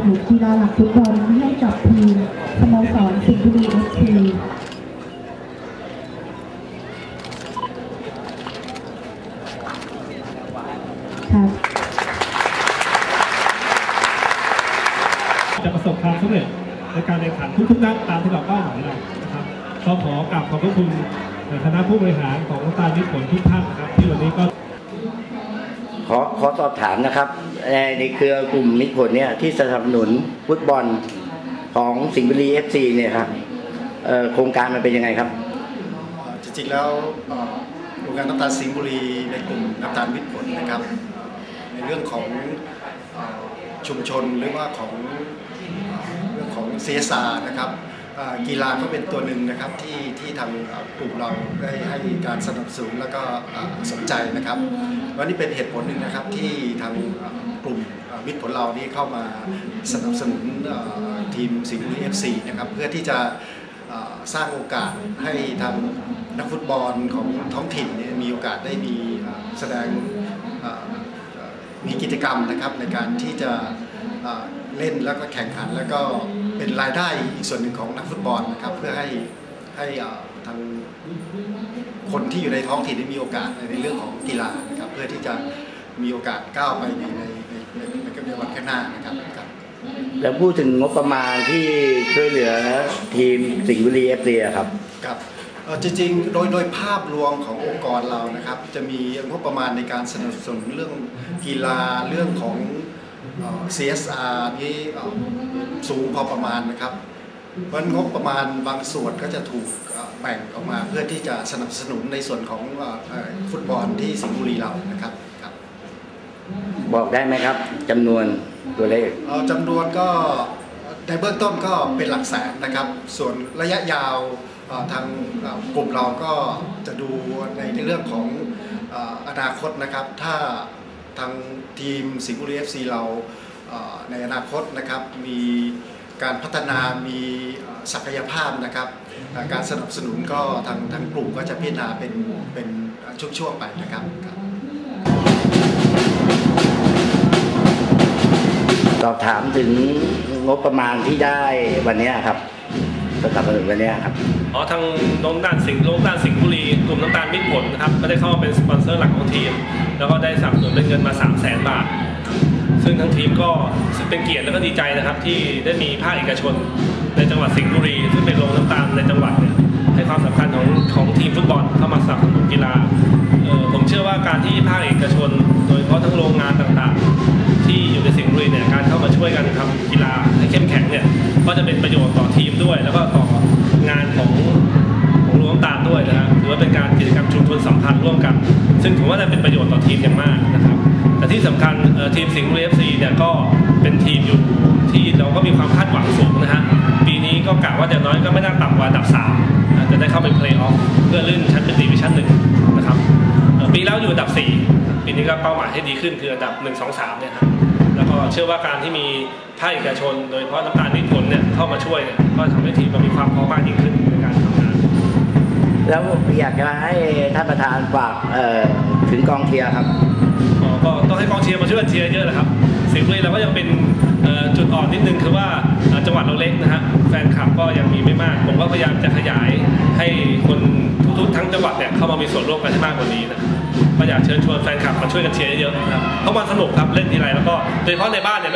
าหลักฟุตบอลให้กับทีมสโมสรสิงห์บุรีเอฟซีครับจะประสบความสำเร็จในการแข่งขันทุกๆนัดตามที่เราเป้าหมายเรานะครับก็ขอกราบขอบพระคุณคณะผู้บริหารของน้ำตาลมิตรผลทุกท่านนะครับที่วันนี้ก็ขอขอสอบถามนะครับ ในในเครือกลุ่มมิตรผลเนี่ยที่สนับสนุนฟุตบอลของสิงห์บุรีเอฟซีเนี่ยครับโครงการมันเป็นยังไงครับ จริงๆแล้วเอ่อโรงงานน้ำตาลสิงห์บุรีในกลุ่มน้ำตาลมิตรผลนะครับ ในเรื่องของชุมชนหรือว่าของเรื่องของ CSR นะครับ กีฬาก็เป็นตัวหนึ่งนะครับที่ที่ทางกลุ่มเราได้ให้การสนับสนุนแล้วก็สนใจนะครับวันนี้เป็นเหตุผลหนึ่งนะครับที่ทางกลุ่มมิตรผลเรานี่เข้ามาสนับสนุนทีมสิงห์บุรี FC นะครับเพื่อที่จะสร้างโอกาสให้ทางนักฟุตบอลของท้องถิ่นนี่มีโอกาสได้มีแสดงมีกิจกรรมนะครับในการที่จะ เอ่อเล่นแล้วก็แข่งขันแล้วก็เป็นรายได้อีกส่วนหนึ่งของนักฟุตบอลนะครับเพื่อให้ให้เอ่อทางคนที่อยู่ในท้องถิ่นได้มีโอกาสในเรื่องของกีฬานะครับเพื่อที่จะมีโอกาสก้าวไปในในในในในในวันข้างหน้านะครับครับแล้วพูดถึงงบประมาณที่ช่วยเหลือทีมสิงห์บุรีเอฟซีครับครับเอ่อจริงๆ โดยโดยภาพรวมขององค์กรเรานะครับ จะมีงบประมาณในการสนับสนุนเรื่องกีฬาเรื่องของเอ่อ CSR นี่เอ่อสูงพอประมาณนะครับเพราะฉะนั้นงบประมาณบางส่วนก็จะถูกเอ่อแบ่งออกมาเพื่อที่จะสนับสนุนในส่วนของเอ่อเอ่อฟุตบอลที่สิงห์บุรีเรานะครับครับ บอกได้ไหมครับจำนวนตัวเลขเอ่อจำนวนก็ในเบื้องต้นก็เป็นหลักแสนนะครับ ส่วนระยะยาวเอ่อทางเอ่อกลุ่มเราก็จะดูในเรื่องของเอ่ออนาคตนะครับ ถ้า ทางทีมสิงห์บุรีเอฟซีเราในอนาคตนะครับมีการพัฒนามีศักยภาพนะครับการสนับสนุนก็ทางทางกลุ่มก็จะพิจารณาเป็นเป็นช่วงๆไปนะครับครับสอบถามถึงงบประมาณที่ได้วันนี้ครับ สนับสนุนวันนี้ยครับอ๋อทางโรงด้านสิงห์โรงด้านสิงห์บุรีกลุ่มน้ำตาลมิตรผลนะครับก็ได้เข้ามาเป็นสปอนเซอร์หลักของทีม แล้วก็ได้สนับสนุนเป็นเงินมา 3 0 0แสนบาท ซึ่งทั้งทีมก็เป็นเกียรติและก็ดีใจนะครับ ที่ได้มีภาคเอกชน ในจังหวัดสิงห์บุรี ซึ่งเป็นโรงน้ำตาลในจังหวัดเนี่ยให้ความสำคัญของของทีมฟุตบอลเข้ามาสนับสนุนกีฬาผมเชื่อว่าการที่ภาคเอกชน โดยเฉพาะทั้งโรงงานต่างๆ ที่อยู่ในสิงห์บุรีเนี่ยการเข้ามาช่วยกันทำกีฬา ว่าจะเป็นประโยชน์ต่อทีมอย่างมากนะครับ แต่ที่สำคัญทีมสิงห์บุรีเอฟซีเนี่ยก็เป็นทีมอยู่ที่เราก็มีความคาดหวังสูงนะฮะ ปีนี้ก็กะว่าอย่างน้อยก็ไม่น่าต่ำกว่าอันดับ3นะจะได้เข้าไปเพลย์ออฟเพื่อลื่นชั้นเป็นดิวิชั่นหนึ่งนะครับปีแล้วอยู่อันดับ 4 ปีนี้ก็เป้าหมายให้ดีขึ้นคืออันดับ 1 2 3เนี่ยฮะแล้วก็เชื่อว่าการที่มีภาคเอกชน โดยเฉพาะน้ำตาลนิดผลเนี่ยเข้ามาช่วยเนี่ยก็ทำให้ทีมมันมีความพร้อมมากยิ่งขึ้นในการทำงาน แล้วอยากจะให้ท่านประธานฝากเอ่อ ถึงกองเชียร์ครับอ๋อก็ต้องให้กองเชียร์มาช่วยกันเชียร์เยอะนะครับสิงห์บุรีเราก็ยังเป็นจุดอ่อนนิดนึงคือว่าจังหวัดเราเล็กนะฮะแฟนคลับก็ยังมีไม่มาก ผมก็พยายามจะขยายให้คนทุกๆทั้งจังหวัดเนี่ยเข้ามามีส่วนร่วมกันให้มากกว่านี้นะก็อยากเชิญชวนแฟนคลับมาช่วยกันเชียร์เยอะๆนะครับเพราะมันสนุกครับเล่นทีไรแล้วก็โดยเฉพาะในบ้านเนี่ย